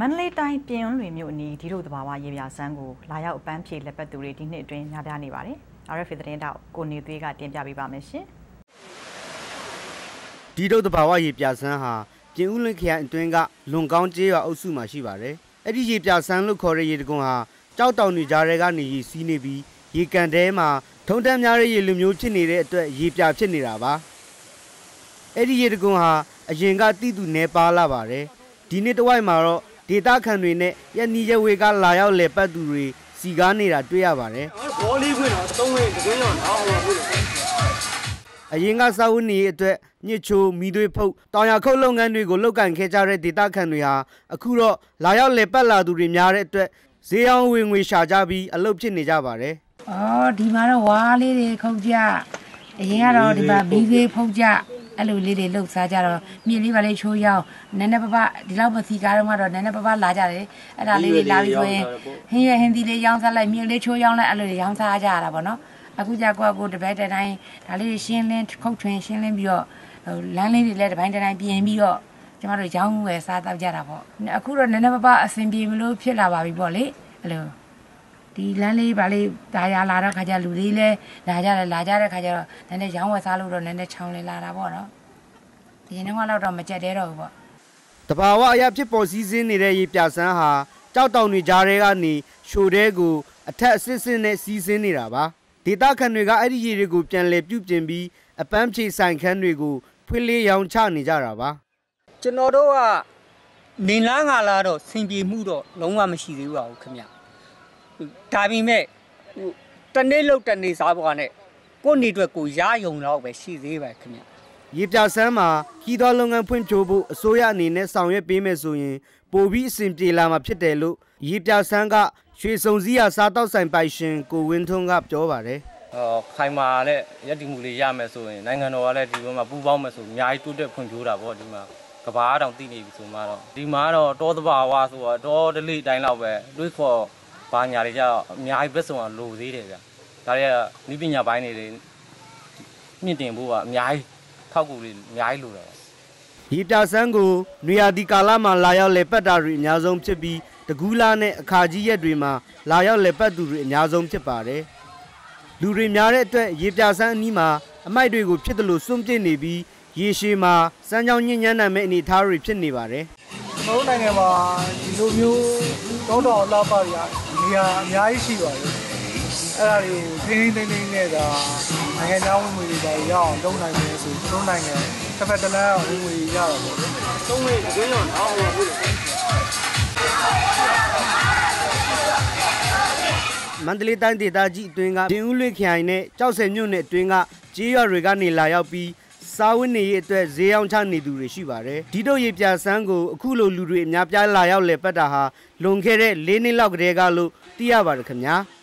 မန္တလေးတိုင်းပြင်ဦးလွင်မြို့အနီးဒီလိုသဘာဝရေပြာဆန်းကိုလာရောက်အပန်းဖြေလက်ပတ်သူတွေဒီနှစ်အတွင်းများပြားနေပါတယ်။ RFA သတင်းတောက်ကိုနေသွေးကတင်ပြပေးပါမယ်ရှင်။ဒီတို့သဘာဝရေပြာဆန်းဟာပြင်ဦးလွင်ခရိုင်အတွင်းကလွန်ကောင်းကျေးရွာအုပ်စုမှာရှိပါတယ်။အဲ့ဒီရေပြာဆန်းလို့ခေါ်တဲ့ရေတကွန်ဟာကြောက်တောင်တွေကြားထဲကနေရေစီးနေပြီးရေကန်တဲမှာထုံတန်းများတဲ့ရေလူမျိုးဖြစ်နေတဲ့အတွက်ရေပြာဖြစ်နေတာပါ။အဲ့ဒီရေတကွန်ဟာအရင်ကတိတူနေပါလာပါတယ်။ဒီနှစ်တဝိုက်မှာတော့ ဒေတာခန်တွေနဲ့ရနီရဝေကလာရောက်လေပတ်သူတွေစီကားနေတာတွေ့ရပါတယ်ဘောလေးခွင့်တော့သုံးဝင်းတကင်းရောတော့ဟောဘူးအရင်ကစာဝတ်နေအတွက်ညစ်ချိုမီသွေးဖုတ်တောင်ရခုတ်လုပ်ငန်းတွေကိုလုပ်ကင်ခဲ့ကြတဲ့ဒေတာခန်တွေဟာအခုတော့လာရောက်လေပတ်လာသူတွေများတဲ့အတွက်ဈေးအောင်ဝင်ငွေရှာကြပြီးအလုပ်ဖြစ်နေကြပါတယ်။အော်ဒီမှာတော့ဝါးလေးတွေခုတ်ကြအရင်ကတော့ဒီမှာမီးသွေးဖုတ်ကြ အဲ့လိုလေးတွေလှုပ်စားကြတော့မြင့်လေးပါလေးချိုးရောက်နည်းနည်းပပဒီလောက်မစီကားတော့မှတော့နည်းနည်းပပလာကြတယ်အဲ့ဒါလေးတွေလာပြီးဆိုရင်ဟင်းရဟင်းဒီလေးရောင်းစားလိုက်မြင့်လေးချိုးရောက်လိုက်အဲ့လိုရောင်းစားကြရတာပေါ့နော်အခုကြကွာကိုတပတ်တတိုင်းဒါလေးရှင်းလင်းခုတ်ထွင်ရှင်းလင်းပြီးတော့လမ်းလေးတွေလည်းတပိုင်းတတိုင်းပြင်ပြီးတော့ကျမတို့ရောင်းဝယ်စားတောက်ကြတာပေါ့အခုတော့နည်းနည်းပပအဆင်ပြေမလို့ဖြစ်လာပါပြီပေါ့လေအဲ့လို ဒီလမ်းလေးပါလေးဒါရလာတော့ခါကျလူလေးလဲလာကြတယ်လာကြတဲ့ခါကျတော့နည်းနည်းရောင်းဝယ်စားလို့တော့နည်းနည်းချောင်းလဲလာတာပေါ့နော်ဒီနေ့ကတော့မကြက်သေးတော့ဘူးပေါ့တဘာဝအရာဖြစ်ပေါ်စည်းစင်းနေတဲ့ရေပြဆန်းဟာကြောက်တောင်တွေကြားထဲကနေရှိုတဲကိုအထက်အစစ်စစ်နဲ့စီးစင်းနေတာပါဒေတာခန်တွေကအဲ့ဒီရေတွေကိုပြန်လည်ပြုပြင်ပြီးအပန်းဖြေဆိုင်ခန်းတွေကိုဖွင့်လေးရောင်းချနေကြတာပါကျွန်တော်တို့ကနေလန်းကလာတော့စင်ပြေမှုတော့လုံးဝမရှိသေးပါဘူးခင်ဗျ ဒါပေမဲ့ဟိုတနေ့လောက်တနေ့စားပေါ်ကနေကိုယ့်နေအတွက်ကိုရယုံတော့ပဲရှိသေးပါခင်ဗျရေပြဆန်းမှာခီးသောလုပ်ငန်းဖွင့်ဖြိုးဖို့အစိုးရအနေနဲ့ဆောင်ရွက်ပေးမယ်ဆိုရင်ပိုပြီးအဆင်ပြေလာမှာဖြစ်တယ်လို့ရေပြဆန်းကရွှေစုံစည်းရစားတောက်ဆိုင်ပိုင်ရှင်ကိုဝင်းထွန်းကပြောပါတယ်အော်ခိုင်မာနဲ့ရက်တီမှုလေးရမယ်ဆိုရင်နိုင်ငံတော်ကလည်းဒီဘက်မှာပူးပေါင်းမယ်ဆိုအများကြီးတိုးတက်ဖွံ့ဖြိုးတာပေါ့ဒီမှာကဘာတောင်တည်နေပြီဆိုမှတော့ဒီမှာတော့တောတဘာဝဆိုတော့တောဒလိတိုင်းလောက်ပဲတွေးခေါ် ဘာညာတွေကြတော့အများကြီးဘက်စုံကလိုသေးတယ်ဗျဒါတွေကနိပညာပိုင်းတွေမြင့်တင်ဖို့ကအများကြီးထောက်ကူတွေအများကြီးလိုတယ်ဒီပြဆန်းကိုနွေရာသီကာလမှာလာရောက်လေပတ်တာတွေအများဆုံးဖြစ်ပြီးတကူးလားနဲ့အခါကြီးရက်တွေမှာလာရောက်လေပတ်သူတွေအများဆုံးဖြစ်ပါတယ်လူတွေများတဲ့အတွက်ရေပြဆန်းအနီးမှာအမိုက်တွေကိုဖြစ်တယ်လို့စွန့်ပစ်နေပြီးရေရှည်မှာစမ်းကြောင်းညဉ့်ညမ်းနိုင်မဲ့အနေအထားတွေဖြစ်နေပါတယ်။ကျွန်တော်နိုင်ငံမှာဒီလိုမျိုးတောတော်လှပရ နေရာအများကြီးရှိပါတယ်။အဲ့ဒါတွေကိုထိန်းထိန်းသိမ်းသိမ်းနဲ့ဒါနိုင်ငံသားဝင်ငွေတွေပါရအောင်လုပ်နိုင်မယ်ဆိုကျွန်တော်နိုင်ငံတစ်ဖက်တစ်လမ်းဝင်ငွေရတော့ပေါ့။သုံးဝေးကျွန်းရောအောင်ဟောဘူးလေမန္တလေးတိုင်းဒေသကြီးအတွင်းကဒင်းဦးလွေခိုင်နဲ့ကြောက်စဲမြို့နယ်အတွင်းကကြေးရွာတွေကနေလာရောက်ပြီး စားဝတ်နေရေးအတွက်ဈေးအောင်ချနေသူတွေရှိပါတယ်ဒီတို့ရေပြဆန်းကိုအခုလိုလူတွေအများပြားလာရောက်လည်ပတ်တာဟာလွန်ခဲ့တဲ့၄နှစ်လောက်ကတည်းကလို့သိရပါတယ်ခင်ဗျာ။